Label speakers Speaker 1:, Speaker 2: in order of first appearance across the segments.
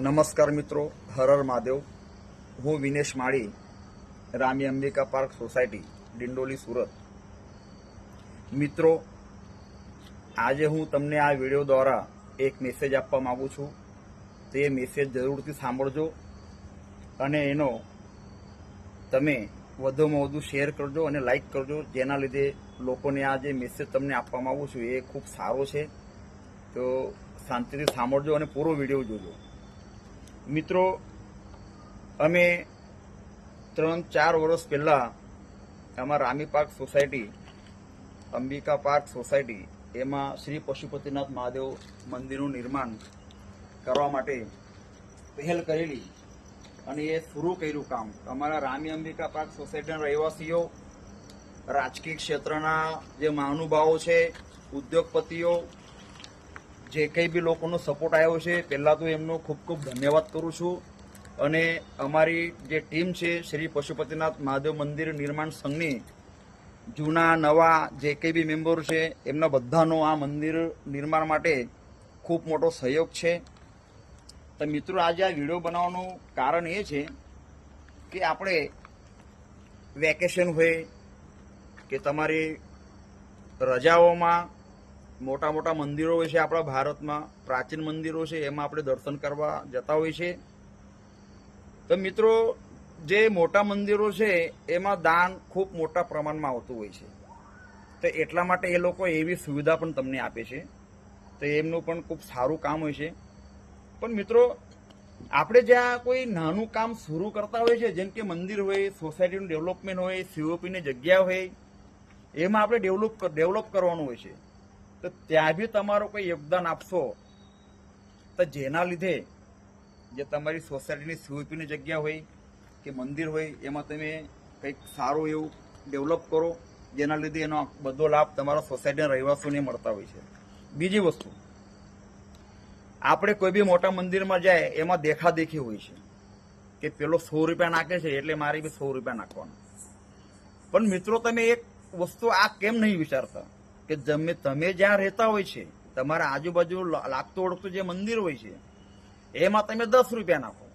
Speaker 1: નમસ્કાર મિત્રો હરર મહાદેવ. હું વિનેશ માળી, રામી અંબિકા પાર્ક સોસાયટી, ડિંડોલી, સુરત. મિત્રો, આજે હું તમને આ વીડિયો દ્વારા એક મેસેજ આપવા માંગુ છું. તે મેસેજ જરૂરથી સાંભળજો અને એનો તમે વધુમાં વધુ શેર કરજો અને લાઈક કરજો. જેના લીધે લોકોને આ જે મેસેજ તમને આપવા માંગુ છું એ ખૂબ સારો છે. તો શાંતિથી સાંભળજો અને પૂરો વીડિયો જોજો. મિત્રો, અમે ત્રણ, ચાર વર્ષ પહેલા અમારા Rami park society, Ambika park society, એમાં શ્રી પશુપતિનાથ મહાદેવ મંદિરનું નિર્માણ કરવા માટે પહેલ કરેલી અને એ શરૂ કર્યું કામ. અમારા રામી અંબિકા પાર્ક સોસાયટીના રહેવાસીઓ, રાજકીય ક્ષેત્રના જે મહાનુભાવો છે, ઉદ્યોગપતિઓ જે કંઈ બી લોકોનો સપોર્ટ આવ્યો છે, પહેલાં તો એમનો ખૂબ ખૂબ ધન્યવાદ કરું છું. અને અમારી જે ટીમ છે, શ્રી પશુપતિનાથ મહાદેવ મંદિર નિર્માણ સંઘની, જૂના, નવા જે કંઈ બી મેમ્બર છે, એમના બધાનો આ મંદિર નિર્માણ માટે ખૂબ મોટો સહયોગ છે. તો મિત્રો, આજે આ વીડિયો બનાવવાનું કારણ એ છે કે આપણે વેકેશન હોય કે તમારી રજાઓમાં મોટા મોટા મંદિરો હોય છે આપણા ભારતમાં, પ્રાચીન મંદિરો છે, એમાં આપણે દર્શન કરવા જતા હોય છે તો મિત્રો, જે મોટા મંદિરો છે, એમાં દાન ખૂબ મોટા પ્રમાણમાં આવતું હોય છે. તો એટલા માટે એ લોકો એવી સુવિધા પણ તમને આપે છે. તો એમનું પણ ખૂબ સારું કામ હોય છે. પણ મિત્રો, આપણે જ્યાં કોઈ નાનું કામ શરૂ કરતા હોય છે જેમ કે મંદિર હોય, સોસાયટીનું ડેવલપમેન્ટ હોય સીઓપીની જગ્યા હોય, એમાં આપણે ડેવલપ ડેવલપ કરવાનું હોય છે. તો ત્યાં બી તમારો કોઈ યોગદાન આપશો? તો જેના લીધે જે તમારી સોસાયટીની સીઓપીની જગ્યા હોય કે મંદિર હોય, એમાં તમે કંઈક સારું એવું ડેવલપ કરો, જેના લીધે એનો બધો લાભ તમારા સોસાયટીના રહેવાસીઓને મળતા હોય છે. બીજી વસ્તુ, આપણે કોઈ બી મોટા મંદિરમાં જાય, એમાં દેખાદેખી હોય છે કે પેલો સો રૂપિયા નાખે છે, એટલે મારે બી સો રૂપિયા નાખવાના. પણ મિત્રો, તમે એક વસ્તુ આ કેમ નહીં વિચારતા? કે તમે તમે જ્યાં રહેતા હોય છે, તમારા આજુબાજુ લાગતું ઓળખતું જે મંદિર હોય છે, એમાં તમે દસ રૂપિયા નાખો.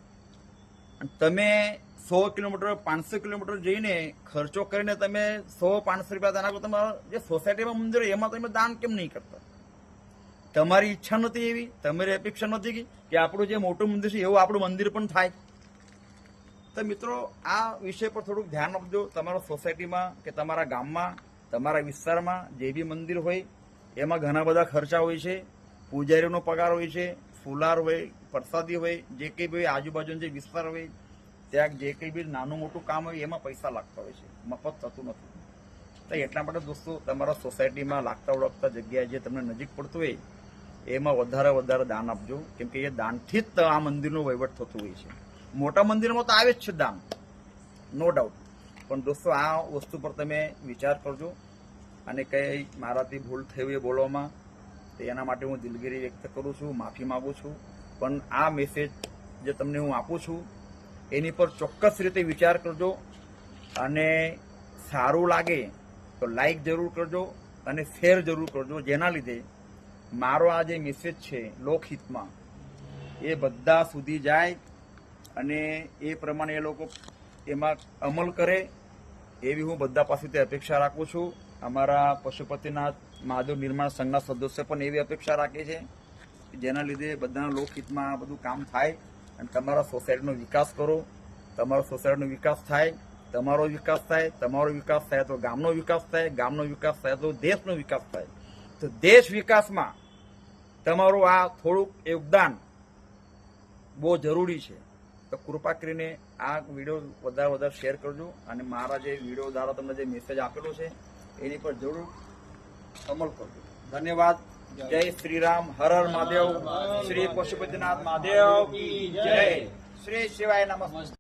Speaker 1: અને તમે સો કિલોમીટર, પાંચસો કિલોમીટર જઈને ખર્ચો કરીને તમે સો, પાંચસો રૂપિયા નાખો તમારા જે સોસાયટીમાં મંદિર હોય, એમાં તમે દાન કેમ નહીં કરતા? તમારી ઈચ્છા નથી એવી, તમારી અપેક્ષા નથી કે- આપણું જે મોટું મંદિર છે, એવું આપણું મંદિર પણ થાય. તો મિત્રો, આ વિષય પર થોડુંક ધ્યાન આપજો. તમારા સોસાયટીમાં કે તમારા ગામમાં તમારા વિસ્તારમાં જે બી મંદિર હોય, એમાં ઘણા બધા ખર્ચા હોય છે. પૂજારીઓનો પગાર હોય છે, ફુલાર હોય, પ્રસાદી હોય, જે કંઈ બી આજુબાજુનો જે વિસ્તાર હોય, ત્યાં જે કંઈ બી નાનું મોટું કામ હોય, એમાં પૈસા લાગતા હોય છે. મફત થતું નથી. તો એટલા માટે દોસ્તો, તમારા સોસાયટીમાં લાગતા ઓળખતા જગ્યાએ જે તમને નજીક પડતું હોય, એમાં વધારે વધારે દાન આપજો. કેમ કે એ દાનથી જ આ મંદિરનું વહીવટ થતું હોય છે. મોટા મંદિરમાં તો આવે જ છે દાન. નો ડાઉટ પણ દોસ્તો, આ વસ્તુ પર તમે વિચાર કરજો અને કંઈ મારાથી ભૂલ થઈ હોય બોલવામાં, તો એના માટે હું દિલગીરી વ્યક્ત કરું છું, માફી માગું છું. પણ આ મેસેજ જે તમને હું આપું છું, એની પર ચોક્કસ રીતે વિચાર કરજો અને સારું લાગે તો લાઈક જરૂર કરજો અને શેર જરૂર કરજો. જેના લીધે મારો આ જે મેસેજ છે લોકહિતમાં, એ બધા સુધી જાય અને એ પ્રમાણે એ લોકો એમાં અમલ કરે એવી હું બધા પાસેથી અપેક્ષા રાખું છું. અમારા પશુપતિનાથ મહાદેવ નિર્માણ સંઘના સદસ્ય પણ એવી અપેક્ષા રાખે છે જેના લીધે બધાના લોકહિતમાં આ બધું કામ થાય અને તમારા સોસાયટીનો વિકાસ કરો. તમારો સોસાયટીનો વિકાસ થાય, તમારો વિકાસ થાય, તમારો વિકાસ થાય તો ગામનો વિકાસ થાય, ગામનો વિકાસ થાય તો દેશનો વિકાસ થાય. તો દેશ વિકાસમાં તમારું આ થોડુંક યોગદાન બહુ જરૂરી છે. તો કૃપા કરીને આ વીડિયો વધારે વધારે શેર કરજો અને મારા જે વીડિયો દ્વારા તમને જે મેસેજ આપેલો છે એની પર જરૂર અમલ કરજો. ધન્યવાદ. જય. શ્રી રામ હર હર મહાદેવ. શ્રી પશુપતિનાથ મહાદેવ જય. શ્રી શિવાય નમસ્તે.